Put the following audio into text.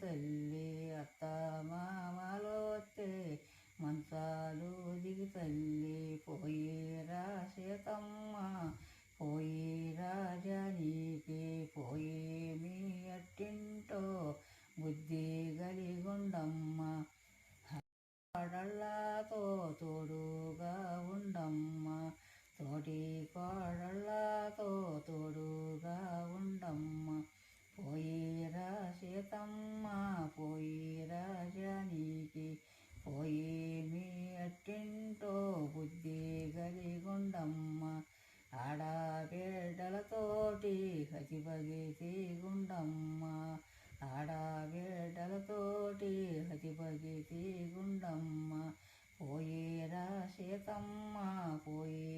తల్లి అత్త మామలో మంచాలు దిగి తల్లి పోయిరా సీతమ్మ పోయి రాజనీకి పోయి మీ అట్టింటో బుద్ధి గలిగుండమ్మ కోడళ్ళతో తోడుగా సీతమ్మ పోయి రాజానికి పోయి మీ అట్టింటో బుద్ధి గలిగుండమ్మ ఆడబిడ్డలతోటి హతి బగితి గుండమ్మ ఆడబిడ్డలతోటి హతి బగితి గుండమ్మ పోయి సీతమ్మ పోయిరా